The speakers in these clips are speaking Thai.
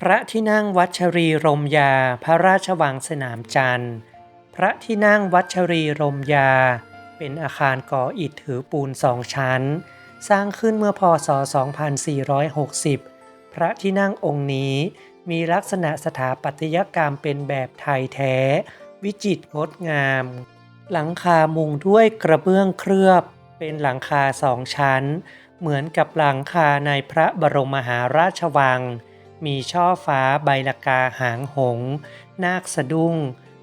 พระที่นั่งวัชรีรมยา พระราชวังสนามจันทร์ พระที่นั่งวัชรีรมยา เป็นอาคารก่ออิฐถือปูนสองชั้น สร้างขึ้นเมื่อพศ 2460 พระที่นั่งองค์นี้มีลักษณะสถาปัตยกรรมเป็นแบบไทยแท้ วิจิตรงดงาม หลังคามุงด้วยกระเบื้องเคลือบ เป็นหลังคาสองชั้น เหมือนกับหลังคาในพระบรมมหาราชวัง มีช่อฟ้าใบลากาหางหง นาคสะดุ้ง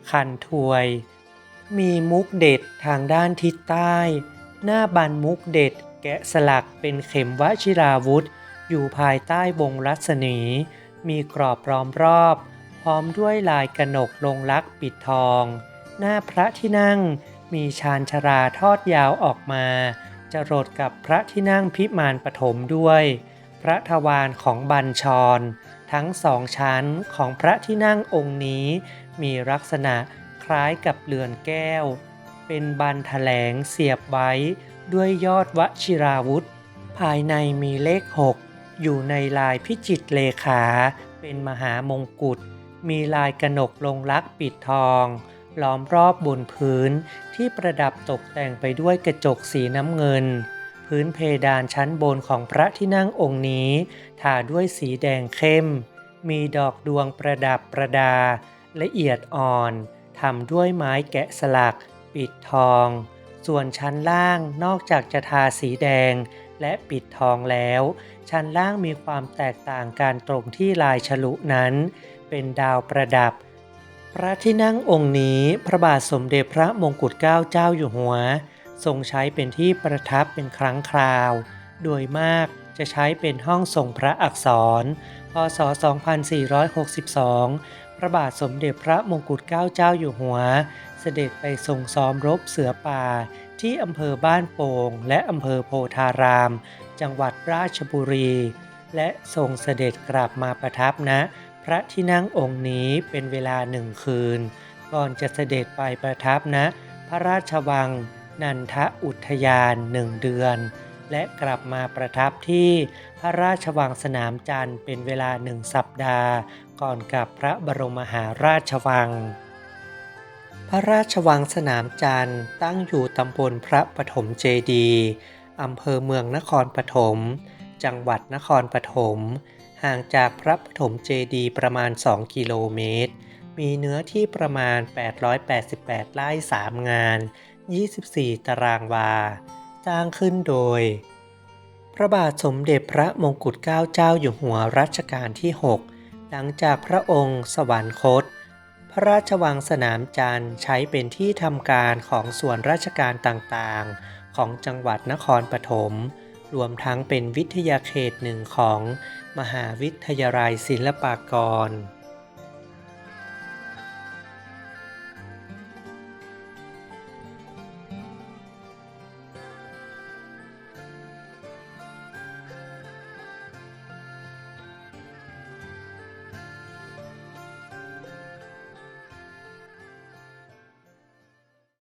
คันถวย มีมุกเด็ดทางด้านทิศใต้ หน้าบันมุกเด็ด แกะสลักเป็นเข็มวชิราวุธ อยู่ภายใต้วงรัศมี มีกรอบล้อมรอบ พร้อมด้วยลายกระหนกลงลักปิดทอง หน้าพระที่นั่งมีชานชราทอดยาวออกมา จะรดกับพระที่นั่งพิมานปฐมด้วย พระทวารของบัญชร ทั้งสองชั้นของพระที่นั่งองค์นี้ มีลักษณะคล้ายกับเรือนแก้ว เป็นบันแถลงเสียบไว้ด้วยยอดวชิราวุธ ภายในมีเลขหกอยู่ในลายพิจิตเลขา เป็นมหามงกุฎ มีลายกระหนกลงลักปิดทองล้อมรอบบนพื้นที่ประดับตกแต่งไปด้วยกระจกสีน้ำเงิน พื้นเพดานชั้นบนของพระที่นั่งองค์นี้ ทาด้วยสีแดงเข้ม มีดอกดวงประดับประดา ละเอียดอ่อนทำด้วยไม้แกะสลัก ปิดทอง ส่วนชั้นล่างนอกจากจะทาสีแดงและปิดทองแล้ว ชั้นล่างมีความแตกต่างกันตรงที่ลายฉลุนั้น เป็นดาวประดับ พระที่นั่งองค์นี้พระบาทสมเด็จพระมงกุฎเกล้าเจ้าอยู่หัว ทรงใช้เป็นที่ประทับเป็นครั้งคราว โดยมากจะใช้เป็นห้องทรงพระอักษร พศ 2462 พระบาทสมเด็จพระมงกุฎเกล้าเจ้าอยู่หัว เสด็จไปทรงซ้อมรบเสือป่า ที่อำเภอบ้านโป่ง และอำเภอโพธาราม จังหวัดราชบุรี และทรงเสด็จกลับมาประทับณนะพระที่นั่งองค์นี้เป็นเวลาหนึ่งคืน ก่อนจะเสด็จไปประทับณนะพระราชวัง นันทอุทยานหนึ่งเดือน และกลับมาประทับที่พระราชวังสนามจันทร์เป็นเวลาหนึ่งสัปดาห์ ก่อนกลับพระบรมมหาราชวัง พระราชวังสนามจันทร์ตั้งอยู่ตำบลพระปฐมเจดีอำเภอเมืองนครปฐม จังหวัดนครปฐม ห่างจากพระปฐมเจดีประมาณ 2 กิโลเมตร มีเนื้อที่ประมาณ 888 ไร่ 3 งาน 24 ตารางวา สร้างขึ้นโดย พระบาทสมเด็จพระมงกุฎเกล้าเจ้าอยู่หัวรัชกาลที่ 6 หลังจากพระองค์สวรรคต พระราชวังสนามจันทร์ใช้เป็นที่ทำการของส่วนราชการต่างๆ ของจังหวัดนครปฐมรวมทั้งเป็นวิทยาเขตหนึ่งของมหาวิทยาลัยศิลปากร